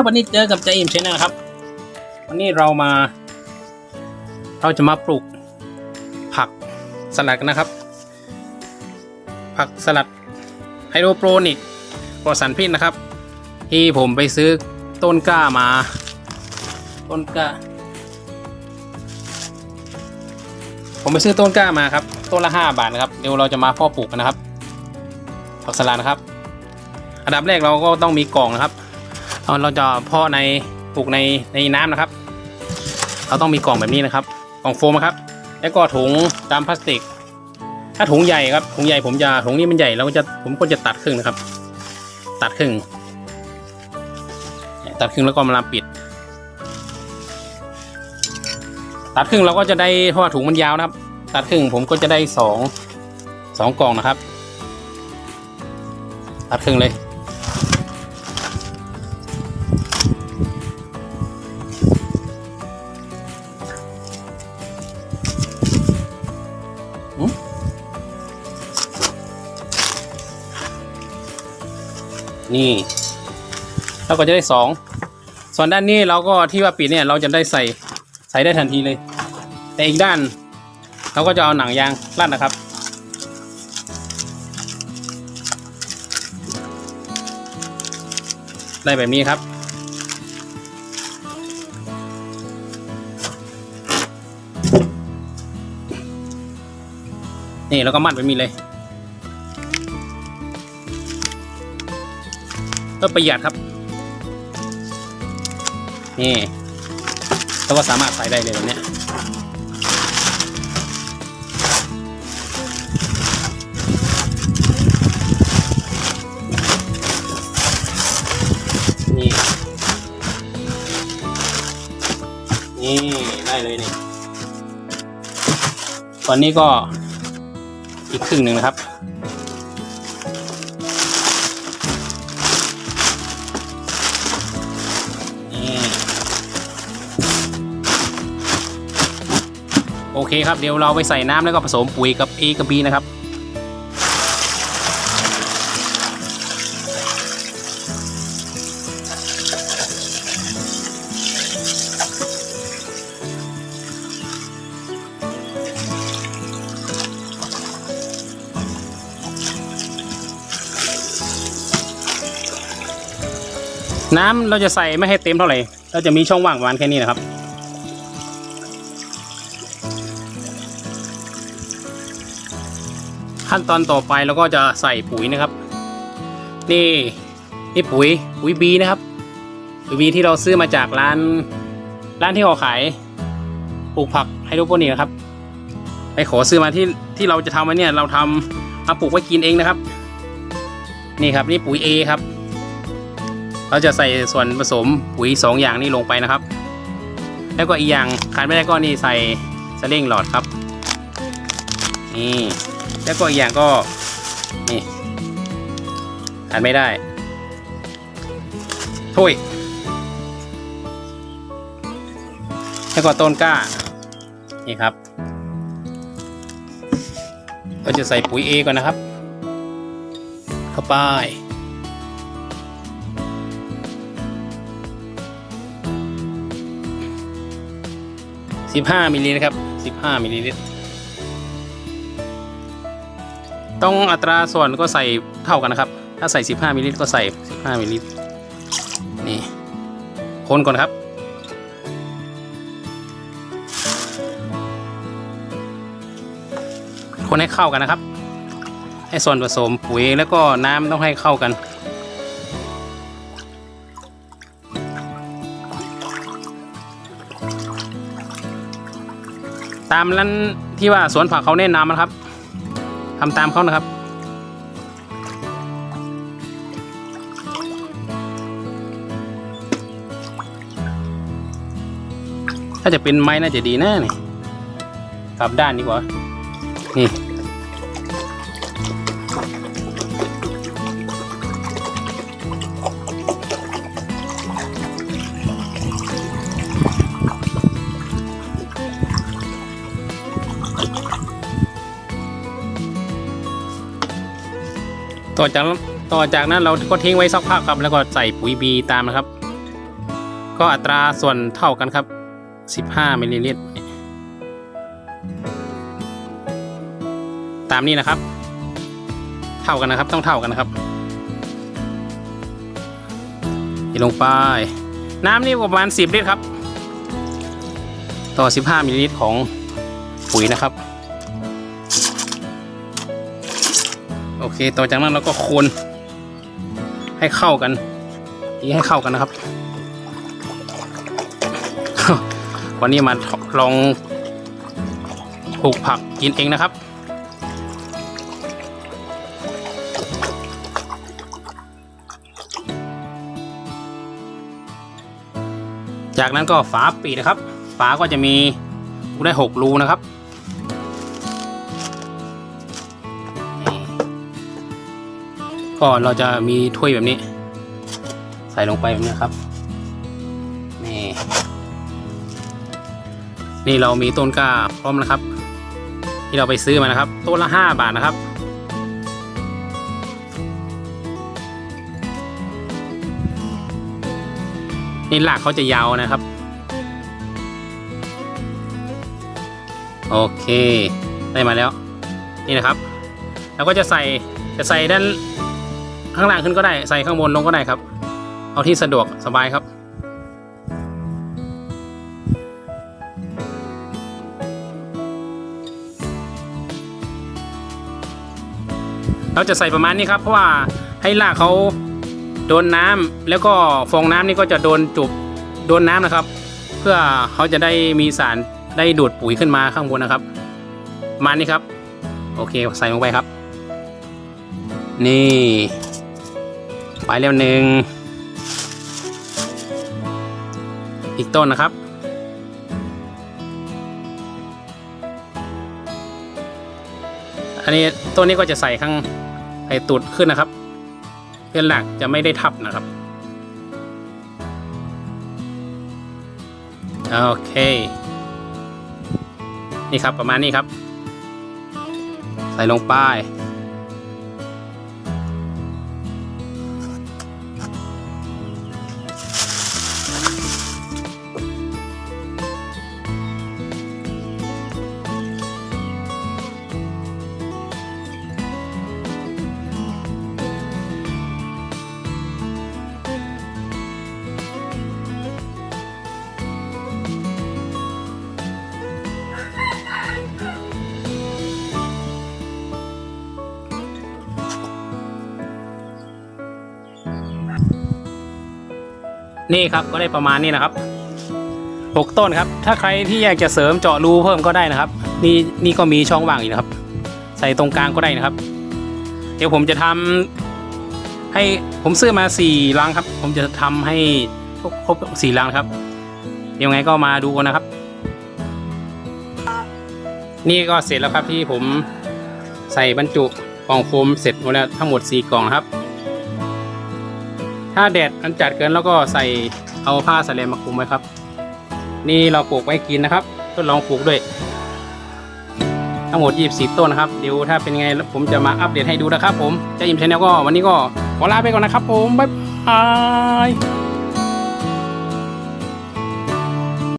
บวันนี้เจอกับใจอิ่มชแนลครับ วันนี้เรามา เราจะมาปลูกผักสลัดกันนะครับ ผักสลัดไฮโดรโปรนิกปลอดสารพิษนะครับ ที่ผมไปซื้อต้นกล้ามา ต้นกล้า ผมไปซื้อต้นกล้ามาครับ ต้นละห้าบาทนะครับ เดี๋ยวเราจะมาพาะปลูกกันนะครับ ผักสลัดนะครับ อันดับแรกเราก็ต้องมีกล่องนะครับ เอเราจะเพาะในปลูกในในน้ำนะครับ เราต้องมีกล่องแบบนี้นะครับ กล่องโฟมครับ แล้วก็ถุงตามพลาสติก ถ้าถุงใหญ่ครับ ถุงใหญ่ผมจะถุงนี้มันใหญ่เราก็จะผมก็จะตัดครึ่งนะครับ ตัดครึ่ง ตัดครึ่งแล้วก็มาปิด ตัดครึ่งเราก็จะได้เพราะว่าถุงมันยาวนะครับ ตัดครึ่งผมก็จะได้สองสองกล่องนะครับ ตัดครึ่งเลย นี่เราก็จะได้สองส่วนด้านนี้เราก็ที่ว่าปิดเนี่ยเราจะได้ใส่ใส่ได้ทันทีเลย แต่อีกด้าน เราก็จะเอาหนังยางรัดนะครับ ได้แบบนี้ครับ นี่แล้วก็มัดแบบนี้เลยเพื่อประหยัดครับ นี่แล้วก็สามารถใส่ได้เลยแบบนี้นี่ นี่ ได้เลยนี่ ตอนนี้ก็ อีกครึ่งหนึ่งนะครับ นี่โอเคครับเดี๋ยวเราไปใส่น้ำแล้วก็ผสมปุ๋ยกับ A กับ B นะครับ น้ำเราจะใส่ไม่ให้เต็มเท่าไหร่เราจะมีช่องว่างประมาณแค่นี้นะครับ ขั้นตอนต่อไปเราก็จะใส่ปุ๋ยนะครับ นี่นี่ปุ๋ยปุ๋ยบีนะครับปุ๋ยบีที่เราซื้อมาจากร้านร้านที่เขาขายปลูกผักไฮโดรโปนิกนะครับไปขอซื้อมาที่ที่เราจะทำไว้เนี่ยเราทำมาปลูกไว้กินเองนะครับ นี่ครับนี่ปุ๋ย A ครับ เราจะใส่ส่วนผสมปุ๋ยสองอย่างนี้ลงไปนะครับ แล้วก็อีกอย่างขาดไม่ได้ก็นี่ใส่สเล่งหลอดครับนี่แล้วก็อีกอย่างก็นี่ขาดไม่ได้ถ้วยแล้วก็ต้นกล้านี่ครับเราจะใส่ปุ๋ย A ก่อนนะครับ เข้าไป สิบห้ามิลลิลิตรครับสิบห้ามิลลิลิตรต้องอัตราส่วนก็ใส่เท่ากันนะครับ ถ้าใส่สิบห้ามิลลิลิตรก็ใส่สิบห้ามิลลิลิตรนี่คนก่อนครับ คนให้เข้ากันนะครับ ให้ส่วนผสมปุ๋ยแล้วก็น้ำต้องให้เข้ากัน ตามนั้นที่ว่าสวนผักเขาแนะนำนะครับทำตามเขานะครับ ถ้าจะเป็นไม้น่าจะดีแน่นี่กลับด้านดีกว่า นี่ ต่อจากต่อจากนั้นเราก็ทิ้งไว้สักพักครับ แล้วก็ใส่ปุ๋ยบีตามนะครับ ก็อัตราส่วนเท่ากันครับ 15มิลลิลิตรตามนี้นะครับ เท่ากันนะครับต้องเท่ากันนะครับีลงไป น้ำนี่ประมาณ 10 ลิตรครับ ต่อ 15 มิลลิลิตรของปุ๋ยนะครับ เคต่อจากนั้นเราก็คนให้เข้ากันตีให้เข้ากันนะครับ วันนี้มาลองปลูกผักกินเองนะครับจากนั้นก็ฝาปิดนะครับ ฝาก็จะมีได้หกรูนะครับ ก็เราจะมีถ้วยแบบนี้ ใส่ลงไปแบบนี้ครับนี่นี่เรามีต้นกล้าพร้อมนะครับ ที่เราไปซื้อมานะครับต้นละห้าบาทนะครับนี่รากเขาจะยาวนะครับ โอเค ได้มาแล้ว นี่นะครับ แล้วก็จะใส่จะใส่ด้าน ข้างล่างขึ้นก็ได้ใส่ข้างบนลงก็ได้ครับ เอาที่สะดวกสบายครับ เราจะใส่ประมาณนี้ครับ เพราะว่าให้รากเขาโดนน้ำแล้วก็ฟองน้ำนี่ก็จะโดนจุบโดนน้ำนะครับ เพื่อเขาจะได้มีสารได้ดูดปุ๋ยขึ้นมาข้างบนนะครับประมาณนี้ครับ โอเคใส่ลงไปครับ นี่ ไปแล้วหนึ่ง อีกต้นนะครับ อันนี้ต้นนี้ก็จะใส่ข้างไอ้ตุดขึ้นนะครับ เพื่อหลักจะไม่ได้ทับนะครับ โอเค นี่ครับประมาณนี้ครับ ใส่ลงไป นี่ครับก็ได้ประมาณนี้นะครับหกต้นครับ ถ้าใครที่อยากจะเสริมเจาะรูเพิ่มก็ได้นะครับ นี่นี่ก็มีช่องว่างอีกนะครับ ใส่ตรงกลางก็ได้นะครับ เดี๋ยวผมจะทำให้ผมซื้อมาสี่ลังครับ ผมจะทำให้ครบสี่ลังครับเดี๋ยวไงก็มาดูกันนะครับ นี่ก็เสร็จแล้วครับที่ผมใส่บรรจุกล่องโฟมเสร็จหมดแล้วทั้งหมดสี่กล่องครับ ถ้าแดดมันจัดเกินแล้วก็ใส่เอาผ้าสแลมมาคลุมไว้ครับ นี่เราปลูกไว้กินนะครับทดลองปลูกด้วย ทั้งหมด 24 ต้นนะครับ เดี๋ยวถ้าเป็นไงผมจะมาอัปเดตให้ดูนะครับผมเจะยิมชาแนลก็วันนี้ก็ขอลาไปก่อนนะครับผม บ๊ายบาย